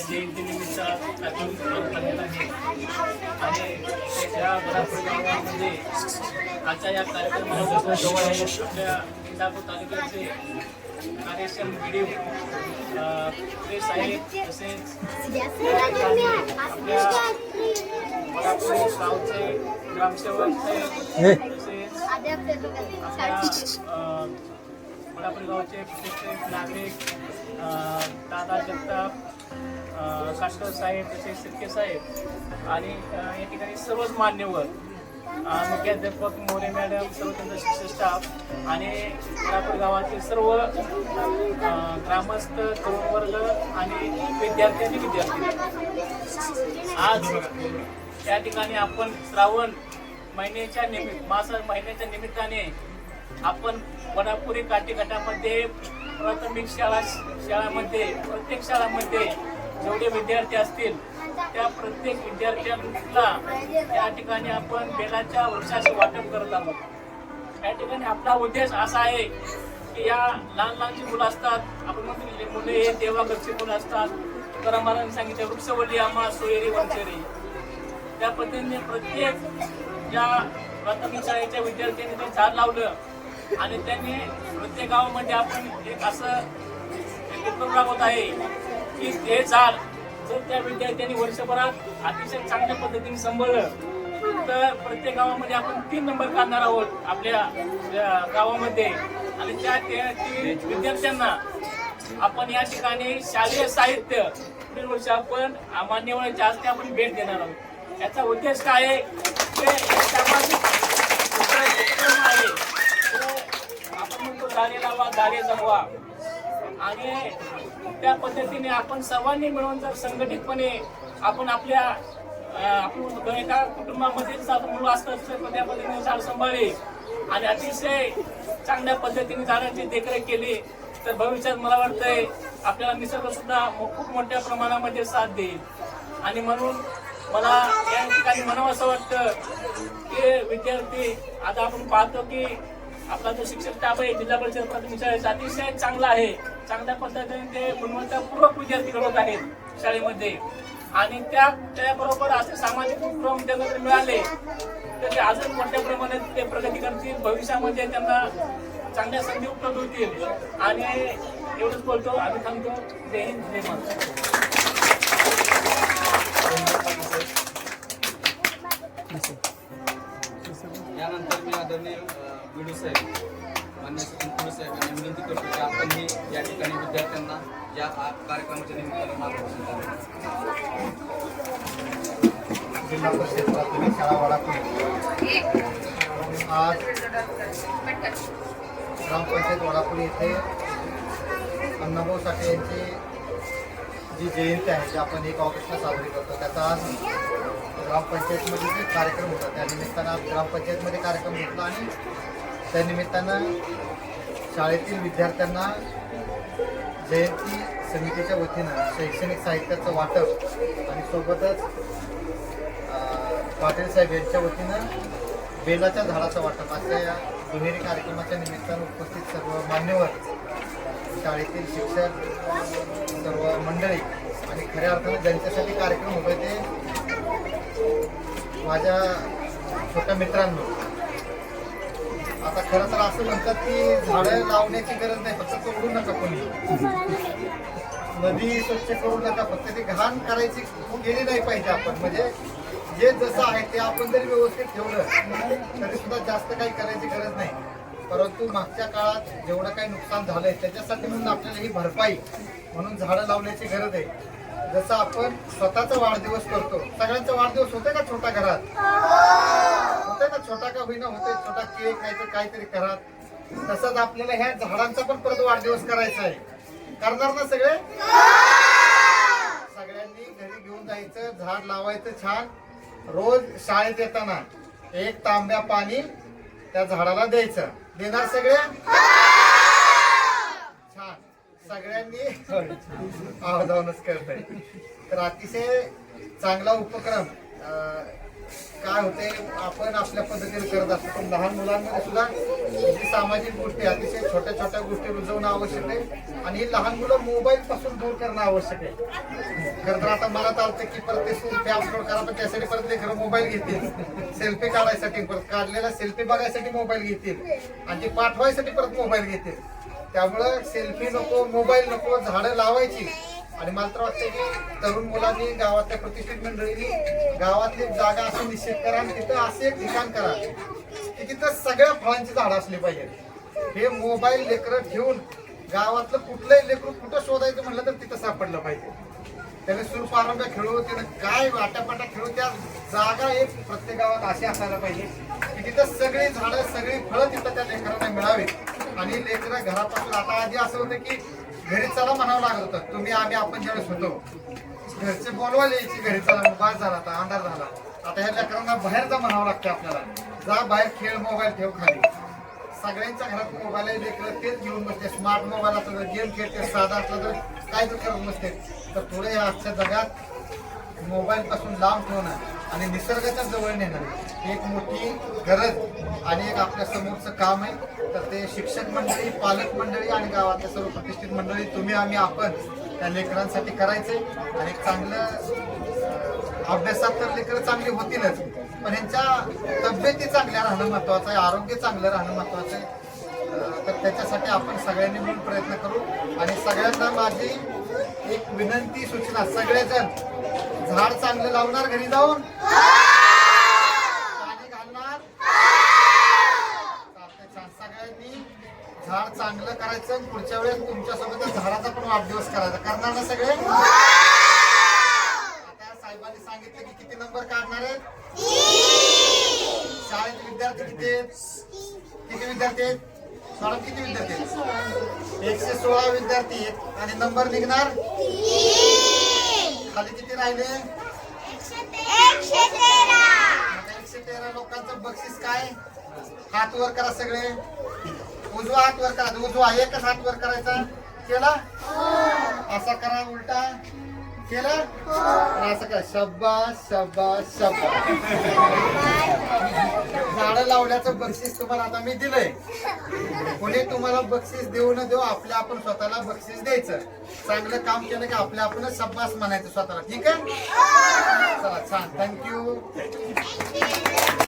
जयंतीनिमित्त आणि त्या बरापूर गावामध्ये आजच्या या कार्यक्रमाला जवळ आहे आपल्या इंदापूर तालुक्याचे कार्यक्षम व्हिडिओ प्रेस तसेच आपल्या बरापूर गावचे ग्रामसेवक तसेच आपल्या कोल्हापूर गावचे प्रत्येक नागरिक दादा जगताप अ, काटकर साहेब तसेच सिरके साहेब आणि या ठिकाणी सर्वच मान्यवर मुख्याध्यापक मोरे मॅडम सर्व त्यांचा शिक्षक स्टाफ आणि कोल्हापूर गावातील सर्व ग्रामस्थ तरुण वर्ग आणि विद्यार्थी आणि विद्यार्थी. आज त्या ठिकाणी आपण श्रावण महिन्याच्या निमित्त मास महिन्याच्या निमित्ताने आपण वडापुरी काठी गटामध्ये प्राथमिक शाळा शाळामध्ये प्रत्येक शाळामध्ये जेवढे विद्यार्थी असतील त्या प्रत्येक विद्यार्थ्यांना त्या ठिकाणी आपण बेलाच्या वृक्षाचं वाटप करत आहोत. या ठिकाणी आपला उद्देश असा आहे की या लहान लहानची मुलं असतात आपण म्हणतो मुले हे देवाघरची मुलं असतात तर आम्हाला सांगितलं वृक्षवल्ली आम्हा सोयरी वंचरी त्या पद्धतीने प्रत्येक ज्या प्राथमिक शाळेच्या विद्यार्थ्यांनी ते झाड लावलं आणि त्यांनी प्रत्येक गावामध्ये आपण एक असं एक उपक्रम राबवत आहे की हे चाल जर त्या विद्यार्थ्यांनी वर्षभरात अतिशय चांगल्या पद्धतीने सांभाळलं. तर प्रत्येक गावामध्ये आपण तीन नंबर काढणार आहोत आपल्या गावामध्ये. आणि त्या त्या- विद्यार्थ्यांना आपण या ठिकाणी शालेय साहित्य पुढील वर्ष आपण मान्यवरांच्या हस्ते आपण भेट देणार आहोत. याचा उद्देश काय आहे ते एक सामाजिक उपक्रम आहे तो आपण लावा दारे जगवा आणि त्या पद्धतीने आपण सर्वांनी मिळून जर संघटितपणे आपण आपल्या आपण एका कुटुंबामध्ये मुलं असतात तर त्या पद्धतीने झाड सांभाळले. आणि अतिशय चांगल्या पद्धतीने झाडांची देखरेख केली तर भविष्यात मला वाटतंय आपल्याला निसर्ग सुद्धा खूप मोठ्या प्रमाणामध्ये साथ देईल. आणि म्हणून मला या ठिकाणी म्हणावं असं वाटतं की विद्यार्थी आता आपण पाहतो की आपला जो शिक्षक स्टाफ आहे जिल्हा परिषद प्राथमिक शाळेचा अतिशय चांगला आहे. चांगल्या पद्धतीने ते गुणवत्तापूर्वक विद्यार्थी घडवत आहेत शाळेमध्ये. आणि त्या त्याबरोबर असे सामाजिक उपक्रम त्यांना जर मिळाले तर ते अजून मोठ्या प्रमाणात ते प्रगती करतील. भविष्यामध्ये त्यांना चांगल्या संधी उपलब्ध होतील. आणि एवढंच बोलतो. आम्ही थांबतो. जय हिंद जय महाराष्ट्र. यानंतर मी आदरणीय बिडू साहेब मान्य सचिन कुडू साहेब यांना विनंती करतो की आपण ही या ठिकाणी विद्यार्थ्यांना या कार्यक्रमाच्या निमित्तानं मार्गदर्शन करावे. जिल्हा परिषद प्राथमिक शाळा वडापूर. आज ग्रामपंचायत वडापूर येथे अण्णाभाऊ साठे यांची जी जयंती आहे जी आपण एक ऑगस्टला साजरी करतो त्याचा आज ग्रामपंचायतमध्ये जे कार्यक्रम होता त्या निमित्तानं आज ग्रामपंचायतमध्ये कार्यक्रम घेतला आणि त्या निमित्तानं शाळेतील विद्यार्थ्यांना जयंती समितीच्या वतीनं शैक्षणिक साहित्याचं वाटप आणि सोबतच पाटील साहेब यांच्या वतीनं बेलाच्या झाडाचं वाटप अशा या दुहेरी कार्यक्रमाच्या निमित्तानं उपस्थित सर्व मान्यवर शाळेतील शिक्षक सर्व मंडळी आणि खऱ्या अर्थानं ज्यांच्यासाठी कार्यक्रम उभे ते माझ्या छोट्या मित्रांनो आता खरं तर असं म्हणतात की झाडं लावण्याची गरज नाही फक्त तोडू नका कोणी. नदी स्वच्छ करू नका फक्त ती घाण करायची गेली नाही पाहिजे आपण. म्हणजे जे जसं आहे ते आपण जरी व्यवस्थित ठेवलं तरी सुद्धा जास्त काही करायची गरज नाही. परंतु मागच्या काळात जेवढं काही नुकसान झालंय त्याच्यासाठी म्हणून आपल्याला ही भरपाई म्हणून झाडं लावण्याची गरज आहे. जसं आपण स्वतःचा वाढदिवस करतो सगळ्यांचा वाढदिवस होते का छोटा घरात? होते ना छोटा का होईना होते छोटा केक नाही तर काहीतरी घरात. तसंच आपल्याला ह्या झाडांचा पण परत वाढदिवस करायचा आहे. करणार ना सगळे? सगळ्यांनी घरी घेऊन जायचं झाड लावायचं छान. रोज शाळेत येताना एक तांब्या पाणी त्या झाडाला द्यायचं. देणार सगळे? छान सगळ्यांनी आवाजावूनच करताय. तर अतिशय चांगला उपक्रम काय होते आपण आपल्या पद्धतीने करत असतो. पण लहान मुलांमध्ये सुद्धा ही सामाजिक गोष्टी अतिशय छोट्या छोट्या गोष्टी रुजवणं आवश्यक आहे. आणि लहान मुलं मोबाईल पासून दूर करणं आवश्यक आहे. खरं तर आता मला चालतं की परत ते सेल्फी अपलोड करा पण त्यासाठी परत लेकरं मोबाईल घेतील. सेल्फी काढायसाठी परत काढलेला सेल्फी बघायसाठी मोबाईल घेतील. आणि ते पाठवायसाठी परत मोबाईल घेतील. त्यामुळं सेल्फी नको मोबाईल नको झाडं लावायची. आणि मला तर वाटतं की तरुण मुलांनी गावातल्या प्रतिष्ठित मंडळींनी गावातली जागा असं निश्चित करा आणि तिथं असे एक ठिकाण करा की तिथं सगळ्या फळांची झाडं असली पाहिजे. हे मोबाईल लेकरं ठेवून गावातलं कुठलंही लेकरू कुठं शोधायचं म्हणलं तर तिथं सापडलं पाहिजे. त्याने सुरपारंब्या खेळू त्यानं काय वाटापाटा खेळू त्या जागा एक प्रत्येक गावात अशी असायला पाहिजे की तिथं सगळी झाडं सगळी फळं तिथं त्या लेकरांना मिळावीत. आणि लेकरं घरापासून आता आधी असं होतं की घरी चला म्हणावं लागत होतं. तुम्ही आम्ही आपण ज्यावेळेस होतो घरचे बोलवायला यायची घरी चला बाज झाला आता अंधार झाला. आता ह्या लेकरांना बाहेर जा म्हणावं लागतं आपल्याला. जा बाहेर खेळ मोबाईल ठेव खाली. सगळ्यांच्या घरात मोबाईल आहे लेकरं तेच घेऊन बसते. स्मार्ट मोबाईल असलं तर गेम खेळते साधा असला तर काय तर करत नसते तर थोडे या आजच्या जगात मोबाईलपासून लांब ठेवणं आणि निसर्गाच्या जवळ नेणं. ही एक मोठी गरज आणि एक आपल्या समोरचं काम आहे. तर ते शिक्षक मंडळी पालक मंडळी आणि गावातल्या सर्व प्रतिष्ठित मंडळी तुम्ही आम्ही आपण त्या लेकरांसाठी करायचे आणि एक चांगलं अभ्यासात तर लेकरं चांगली होतीलच पण यांच्या तब्येती चांगल्या राहणं महत्वाचं आहे आरोग्य चांगलं राहणं महत्वाचं आहे. तर त्याच्यासाठी आपण सगळ्यांनी मिळून प्रयत्न करू. आणि सगळ्यांना माझी एक विनंती सूचना. सगळेजण झाड चांगलं लावणार घरी जाऊन? पाणी घालणार. सगळ्यांनी झाड चांगलं करायचं पुढच्या वेळेस तुमच्यासोबत त्या झाडाचा पण वाढदिवस करायचा. करणार ना सगळे? आता साहेबांनी सांगितलं की किती नंबर काढणार आहेत? शाळेत विद्यार्थी किती आहेत? किती विद्यार्थी आहेत? मॅडम किती विद्यार्थी आहेत. एकशे सोळा विद्यार्थी आहेत. आणि नंबर निघणार? खाली किती राहिले? एकशे तेरा. लोकांचं बक्षीस काय? हात वर करा सगळे. उजवा हात वर करा. उजवा एकच हात वर करायचा. केला? असा करा उलटा. केला? असं काय शब्बास शब्बास शब्बास. झाडं लावल्याचं बक्षीस तुम्हाला आता मी दिलंय. कोणी तुम्हाला बक्षीस देऊ न देऊ आपल्या आपण स्वतःला बक्षीस द्यायचं. चांगलं काम केलं की आपल्या आपण शब्बास म्हणायचं स्वतःला. ठीक आहे? चला छान. थँक्यू